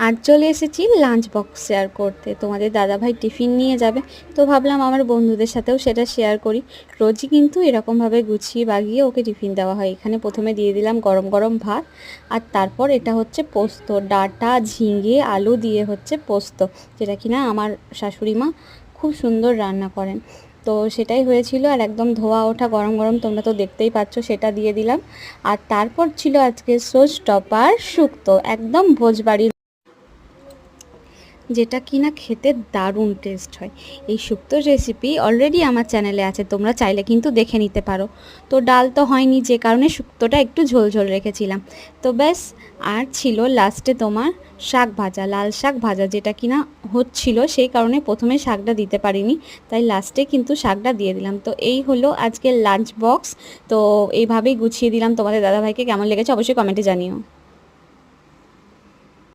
আর চলে এসেছি lunch box share করতে। তোমাদের দাদাভাই টিফিন নিয়ে যাবে। তো ভাবলাম আমার বন্ধুদের সাথেও সেটা শেয়ার করি। রোজই কিন্তু এরকমভাবে গুছিয়ে বাগিয়ে ওকে টিফিন দেওয়া হয়। এখানে প্রথমে দিয়ে দিলাম গরম গরম ভাত। আর তারপর এটা হচ্ছে পোস্ত। ডাটা, ঝিঙে, আলু দিয়ে হচ্ছে পোস্ত, যেটা কিনা আমার শাশুড়ি মা খুব সুন্দর রান্না করেন। তো সেটাই হয়েছিল আর একদম ধোয়া ওঠা গরম গরম তোমরা তো দেখতেই পাচ্ছ, সেটা দিয়ে দিলাম। আর তারপর ছিল আজকে সোস টপার শুক্তো, একদম ভোজবাড়ির যেটা কিনা খেতে দারুণ টেস্ট হয়। এই শুক্তোর রেসিপি অলরেডি আমার চ্যানেলে আছে, তোমরা চাইলে কিন্তু দেখে নিতে পারো। তো ডাল তো হয়নি, যে কারণে শুক্তোটা একটু ঝোল ঝোল রেখেছিলাম। তো ব্যাস, আর ছিল লাস্টে তোমার শাক ভাজা, লাল শাক ভাজা, যেটা কিনা হচ্ছিল, সেই কারণে প্রথমে শাকটা দিতে পারিনি, তাই লাস্টে কিন্তু শাকটা দিয়ে দিলাম। তো এই হলো আজকের লাঞ্চ বক্স তো এইভাবেই গুছিয়ে দিলাম। তোমাদের দাদাভাইকে কেমন লেগেছে অবশ্যই কমেন্টে জানিও।